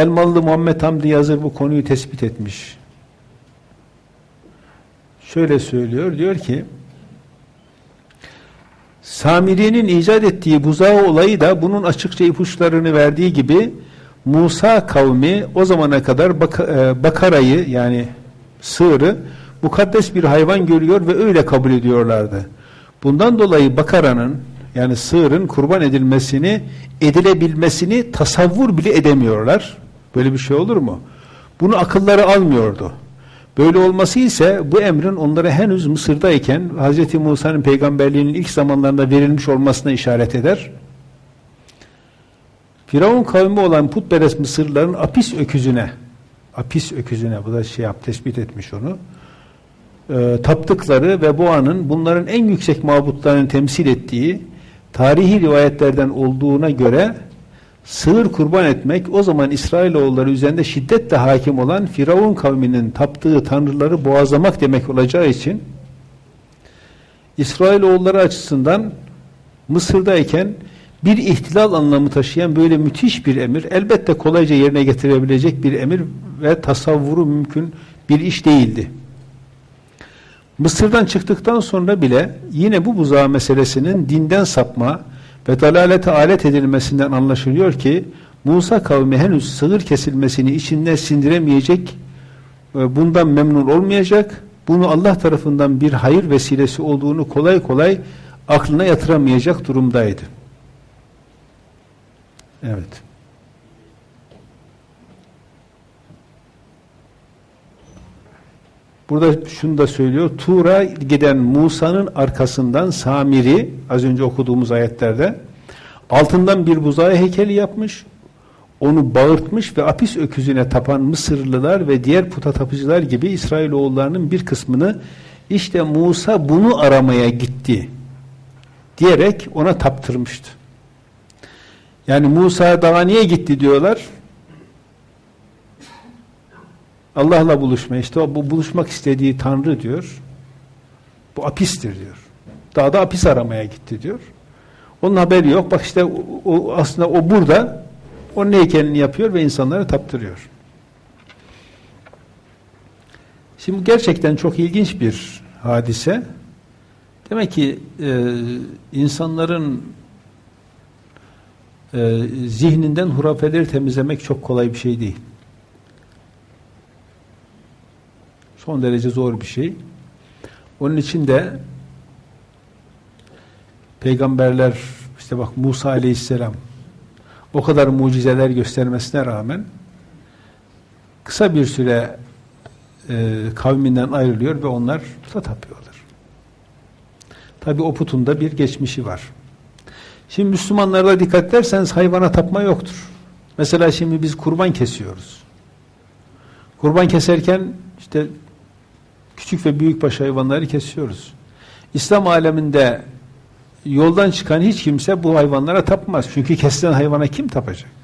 Elmalı Muhammed Hamdi Yazır bu konuyu tespit etmiş. Şöyle söylüyor, diyor ki Samiri'nin icat ettiği buzağı olayı da bunun açıkça ipuçlarını verdiği gibi Musa kavmi o zamana kadar bak e, bakarayı yani sığırı mukaddes bir hayvan görüyor ve öyle kabul ediyorlardı. Bundan dolayı bakaranın yani sığırın kurban edilmesini edilebilmesini tasavvur bile edemiyorlar. Böyle bir şey olur mu? Bunu akılları almıyordu. Böyle olması ise bu emrin onlara henüz Mısır'dayken Hz. Musa'nın peygamberliğinin ilk zamanlarında verilmiş olmasına işaret eder. Firavun kavmi olan putperest Mısırlıların Apis öküzüne Apis öküzüne bu da şey yap, tespit etmiş onu e, taptıkları ve bu anın bunların en yüksek mabutlarını temsil ettiği tarihi rivayetlerden olduğuna göre sığır kurban etmek o zaman İsrailoğulları üzerinde şiddetle hakim olan Firavun kavminin taptığı tanrıları boğazlamak demek olacağı için İsrailoğulları açısından Mısır'dayken bir ihtilal anlamı taşıyan böyle müthiş bir emir elbette kolayca yerine getirebilecek bir emir ve tasavvuru mümkün bir iş değildi. Mısır'dan çıktıktan sonra bile yine bu buzağı meselesinin dinden sapma ve dalalete alet edilmesinden anlaşılıyor ki Musa kavmi henüz sığır kesilmesini içinde sindiremeyecek, bundan memnun olmayacak, bunu Allah tarafından bir hayır vesilesi olduğunu kolay kolay aklına yatıramayacak durumdaydı. Evet. Burada şunu da söylüyor. Tuğra giden Musa'nın arkasından Samiri az önce okuduğumuz ayetlerde altından bir buzağı heykeli yapmış. Onu bağırtmış ve apis öküzüne tapan Mısırlılar ve diğer puta tapıcılar gibi İsrailoğullarının bir kısmını işte Musa bunu aramaya gitti diyerek ona taptırmıştı. Yani Musa dağa niye gitti diyorlar. Allah'la buluşma işte o bu buluşmak istediği Tanrı diyor. Bu apistir diyor. Daha da apis aramaya gitti diyor. Onun haberi yok. Bak işte o, o aslında o burada o heykelini yapıyor ve insanları taptırıyor. Şimdi gerçekten çok ilginç bir hadise. Demek ki e, insanların e, zihninden hurafeleri temizlemek çok kolay bir şey değil. Son derece zor bir şey. Onun için de peygamberler işte bak Musa aleyhisselam o kadar mucizeler göstermesine rağmen kısa bir süre e, kavminden ayrılıyor ve onlar puta tapıyorlar. Tabi o putun da bir geçmişi var. Şimdi Müslümanlarda dikkat ederseniz hayvana tapma yoktur. Mesela şimdi biz kurban kesiyoruz. Kurban keserken işte küçük ve büyükbaş hayvanları kesiyoruz. İslam aleminde yoldan çıkan hiç kimse bu hayvanlara tapmaz. Çünkü kesilen hayvana kim tapacak?